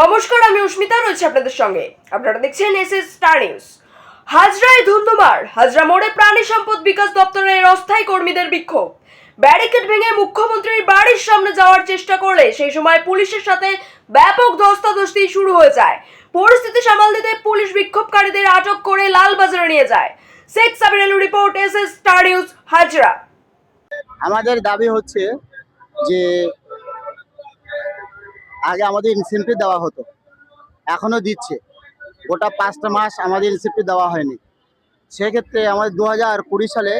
নমস্কার, আমি অস্মিতা, রয়েছে আপনাদের সঙ্গে। আপনারা দেখছেন এস এস স্টার নিউজ। হাজরায় ধুন্ধুমার, হাজরা মোড়ে প্রাণী সম্পদ বিকাশ দপ্তরের অস্থায়ী কর্মীদের বিক্ষোভ। ব্যারিকেড ভেঙে মুখ্যমন্ত্রীর বাড়ির সামনে যাওয়ার চেষ্টা করলে সেই সময় পুলিশের সাথে ব্যাপক ধস্তাধস্তি শুরু হয়ে যায়। পরিস্থিতি সামাল দিতে পুলিশ বিক্ষোভকারীদের আটক করে লালবাজারে নিয়ে যায়। শেখ সাবির আলু report S S star news, Hazra. আমাদের দাবি হচ্ছে যে আগে আমাদের ইনসেন্টিভ দেওয়া হতো। এখনও দিচ্ছে। গোটা পাঁচটা মাস আমাদের ইনসেন্টিভ দেওয়া হয়নি। সেক্ষেত্রে আমাদের দু হাজার কুড়ি সালে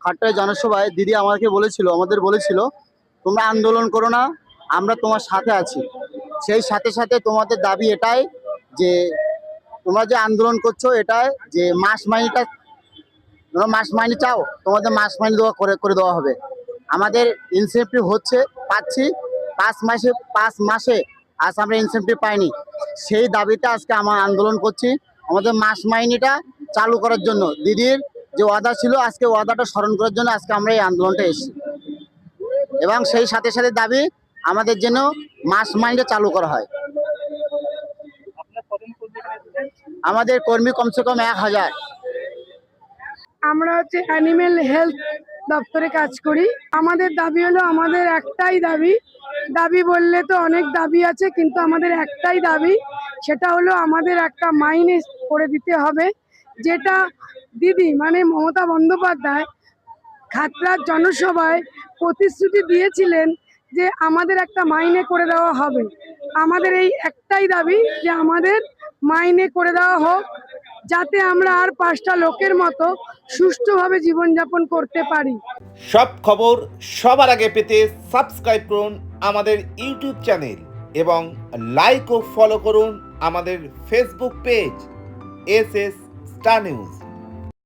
খাট্টায় জনসভায় দিদি আমাকে বলেছিল, আমাদের বলেছিল, তোমরা আন্দোলন করো না, আমরা তোমার সাথে আছি। সেই সাথে সাথে তোমাদের দাবি এটাই যে, তোমরা যে আন্দোলন করছ এটাই যে মাস মাইনেটা তোমরা মাস মাইনে চাও, তোমাদের মাস মাইনে দেওয়া করে করে দেওয়া হবে। আমাদের ইনসেন্টিভ হচ্ছে, পাচ্ছি পাঁচ মাসে পাঁচ মাসে আজ আমরা ইনসেন্টিভ পাইনি। সেই দাবিতে আজকে আমরা আন্দোলন করছি। আমাদের মাস মাইনেটা চালু করার জন্য। দিদির যে ওয়াদা ছিল, আজকে ওয়াদাটা স্মরণ করার জন্য আজকে আমরা এই আন্দোলনটা এসেছি। এবং সেই সাথে সাথে দাবি আমাদের যেন মাস মাইনেটা চালু করা হয়। আমাদের কর্মী কমসে কম এক হাজার। আমরা হচ্ছে অ্যানিমেল হেলথ দপ্তরে কাজ করি। আমাদের দাবি হলো, আমাদের একটাই দাবি দাবি বললে তো অনেক দাবি আছে, কিন্তু আমাদের একটাই দাবি, সেটা হলো আমাদের একটা মাইনে করে দিতে হবে, যেটা দিদি মানে মমতা বন্দ্যোপাধ্যায় খাতড়ার জনসভায় প্রতিশ্রুতি দিয়েছিলেন যে আমাদের একটা মাইনে করে দেওয়া হবে। আমাদের এই একটাই দাবি যে আমাদের মাইনে করে দেওয়া হোক, যাতে আমরা আর পাঁচটা লোকের মতো সুষ্ঠুভাবে জীবনযাপন করতে পারি। সব খবর সবার আগে পেতে সাবস্ক্রাইব করুন আমাদের ইউটিউব চ্যানেল এবং লাইক ও ফলো করুন আমাদের Facebook page S S star news.